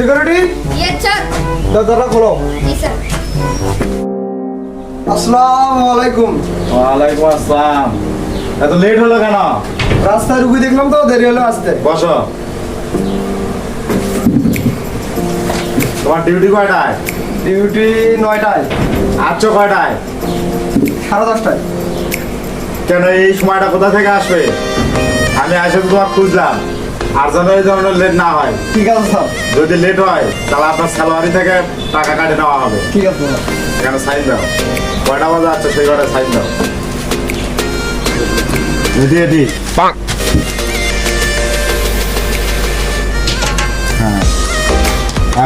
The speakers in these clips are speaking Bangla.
সিকিউরিটি দরজাটা খোলো আসসালামু আলাইকুম ওয়ালাইকুম আসসালাম এত লেট হলো কেন? রাস্তায় রুগী দেখলাম তো দেরি হলো আসতে। বসো। তোমার ডিউটি কয়টায়? ডিউটি নয়টায়। আসছো কয়টায়? সাড়ে দশটায়। কেন এই সময়টা কোথা থেকে আসবে? আমি আসে তো তোমার খুঁজলাম। আর যেন এই ধরনের লেট না হয় ঠিক আছে স্যার। যদি লেট হয় তাহলে আপনার স্যালারি থেকে টাকা কাটে নেওয়া হবে। ঠিক আছে এখানে সাইন দাও। কয়টা বাজে আছে? সেই কয়টা সাইন দাও। এদি এদি হ্যাঁ।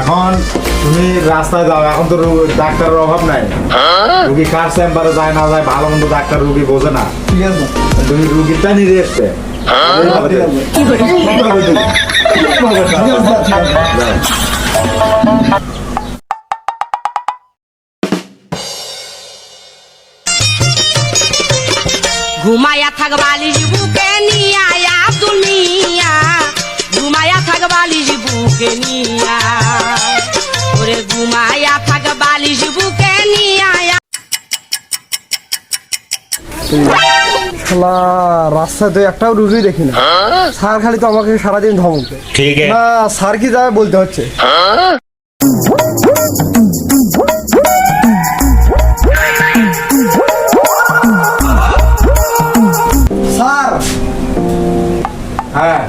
এখন তুমি রাস্তায় যাও। এখন তো ডাক্তারের অভাব নাই। রুগী কার চেম্বারে যায় না যায় ভালো মন্দ ডাক্তার রুগী বোঝে না। ঠিক আছে তুমি রুগীটা নিজে এসছে। ঘুমায়া থাকবালি বুকে নিয়া মিয়া ঘুমায়া থাকবালি বুকে নিয়া ওরে ঘুমায়া থাকবালি বুকে নিয়া শালা রাস্তায় তো একটাও রুজুই দেখি না। স্যার খালি তো আমাকে সারাদিন ধমক ঠিক আছে। না স্যার কি যাবে বলতে হচ্ছে? স্যার হ্যাঁ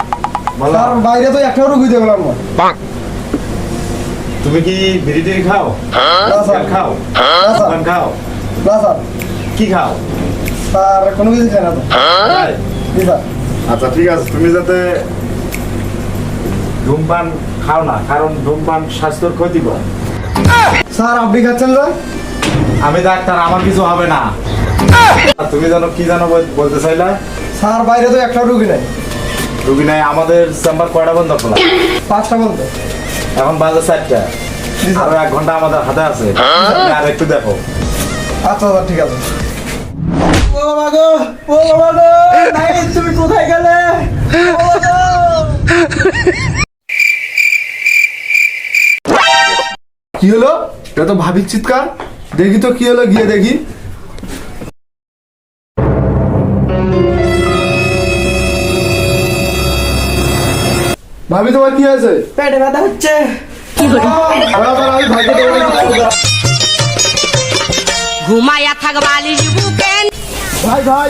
বলো। স্যার বাইরে তো একটাও রুগী দেখলাম না। তুমি কি বিরিটির খাও? না স্যার। খাও? না স্যার। খাও? না স্যার। কি খাও? স্যার কোনো কিছু চাই না স্যার আচ্ছা ঠিক আছে তুমি যাতে ধূমপান খাও না কারণ ধূমপান স্বাস্থ্যের ক্ষতিকর স্যার আপনি খাচ্ছেন আমি ডাক্তার আমার কিছু হবে না। তুমি জানো কি জানো বলতে চাইলা? স্যার বাইরে তো একটাও রুগী নাই। রুগী নাই আমাদের চেম্বার কয়টা বন্ধ খোলা? পাঁচটা বলতে এখন বাজে চারটা। আরও এক ঘণ্টা আমাদের হাতে আছে। আর একটু দেখো। আচ্ছা ঠিক আছে। বাবা গো ও বাবা গো নাই তুমি কোথায় গেলে! কি হলো? এটা তো ভাবির চিৎকার। দেখি তো কি হলো গিয়ে দেখি। ভাবি তোমার কি হয়েছে? পেটে ব্যথা হচ্ছে। দাঁড়াও, দাঁড়াও, ভাই ভাই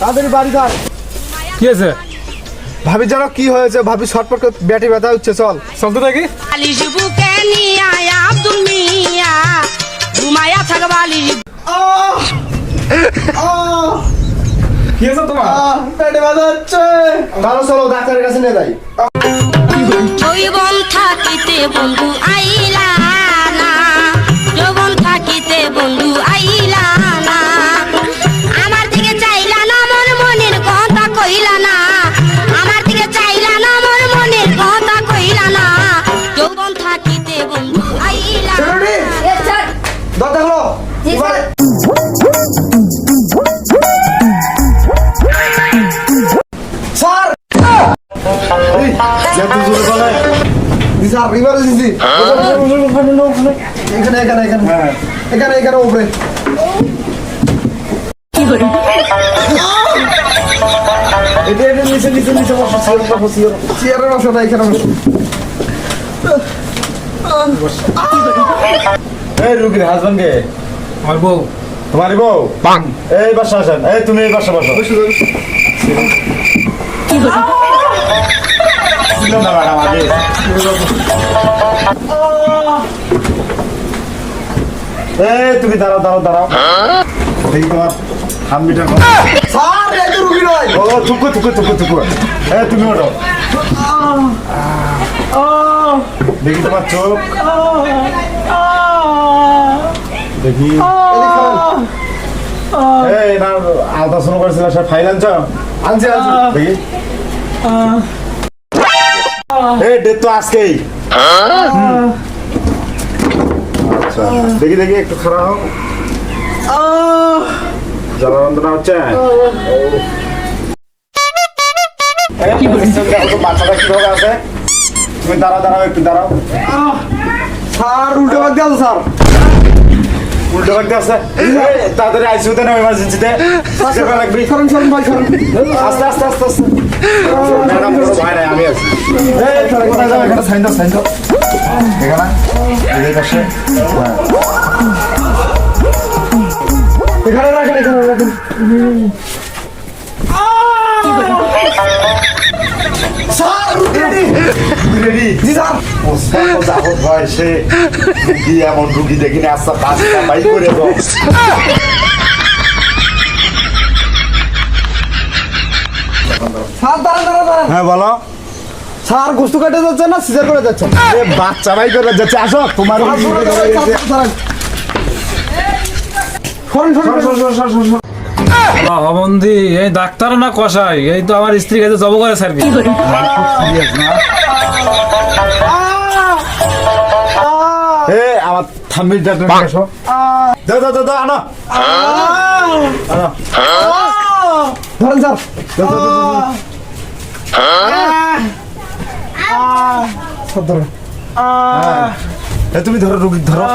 তাদের বাড়ি যান কি আছে ভাবি জানো কি হয়েছে ভাবি শর্টপট ব্যাটে ব্যথা হচ্ছে চল। দেখি মিয়া। ঘুমায়া থাকবালি কি আছে তোমার? পেটে ব্যথা হচ্ছে। ভালো চলো ডাক্তারের কাছে নিয়ে যাই। থাকিতে বন্ধু আইলা। জি স্যার ইমার্জেন্সি এখানে এখানে এখানে। হ্যাঁ, এখানে এখানে উপরে। এটা এটা নিচে নিচে নিচে বসো সিওর বসো সিওর চেয়ারে বসো না এখানে বসো। এই রুগীর হাজবেন্ড কে? আমার বউ। তোমারই বউ? এই বাসা আসেন। এই তুমি এই বাসা। বসো ছিল না ম্যাডাম আগে। এই তুমি দাঁড়াও দাঁড়াও দাঁড়াও। দেখি তোমার হামবিটা কর। স্যার এই তো রুগী নয়। ও থুকু থুকু থুকু থুকু। এই তুমি ওঠো। দেখি তোমার চোখ। দেখি। এই না আলট্রাসাউন্ড করেছিল সে ফাইল আনছ? আনছি আনছি। দেখি। এই ডেট তো আজকেই। আচ্ছা দেখি দেখি একটু খারাপ হোক জ্বালা যন্ত্রণা হচ্ছে? বাচ্চাটা কীভাবে আছে? তুমি দাঁড়াও দাঁড়াও একটু দাঁড়াও। স্যার উল্টো বাদ দিয়ে স্যার। উল্টো করতে আছে তাড়াতাড়ি আইসিউতে না ইমার্জেন্সিতে লাগবে ভাই সরেন। আস্তে আস্তে আস্তে আস্তে। ম্যাডাম ভয় নাই আমি আছি। এই, কোথায় যাও এখানে সাইন দাও সাইন দাও। এখানে? এই পাশে এখানে রাখেন এখানে রাখেন। Sir ready ready ji sir ওস্তাদ যাবত ভয় রুগী এমন রুগী দেখিনি আস্তে পাঁচটা বাই করে দাও স্যার দাঁড়ান দাঁড়ান দাঁড়ান হ্যাঁ বলো স্যার গোস্তু কাটে যাচ্ছে না সিজার করে যাচ্ছে এ বাচ্চা বাই করে যাচ্ছে আসো তোমার সরেন সরেন হবন্দি এই ডাক্তার না কষাই এই তো আমার স্ত্রী কাছে জব করে স্যার এ আমার থাম্বিলটা তুমি আসো দাও দাও দাও আনো। আনো। ধরেন স্যার। দাও দাও দাও, দাও ধরেন। এ তুমি ধরো রুগী ধরো।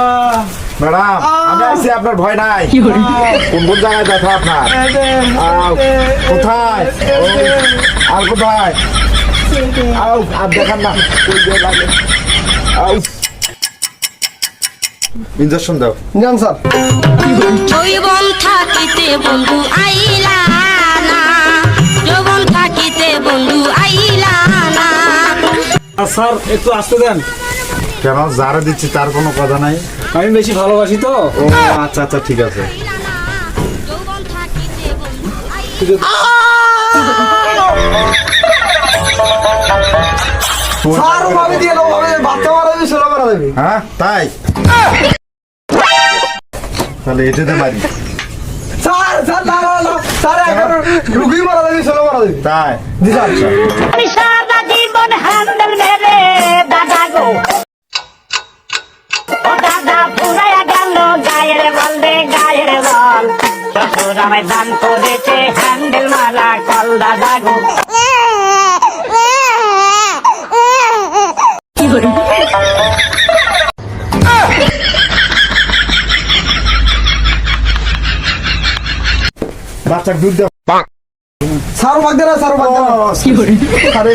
ম্যাডাম আমি আইছি আপনার ভয় নাই। কোন কোন জায়গায় ব্যথা আপনার? কোথায়? আর কোথায়? আউ আর দেখান না। ওই যে লাগে আউ। ইঞ্জেকশন দাও। যান স্যার। যৌবন থাকিতে বন্ধু আইলা না। যৌবন থাকিতে বন্ধু আইলা না। স্যার একটু আসতে দেন। কেন? যারা দিচ্ছি তার কোনো কথা নাই। আমি বেশি ভালোবাসি তো। ও আচ্ছা আচ্ছা ঠিক আছে। হ্যাঁ তাই? তাহলে এটাতে মারি স্যার ও দাদা পুরায়া গেল গায়ের বল রে গায়ের বল। শ্বশুর আমায় দান করেছে হ্যান্ডেল মারা কল দাদা গো। বাচ্চার দুধ দাও। স্যার ভাগ দেনা স্যার ভাগ দেনা আরে।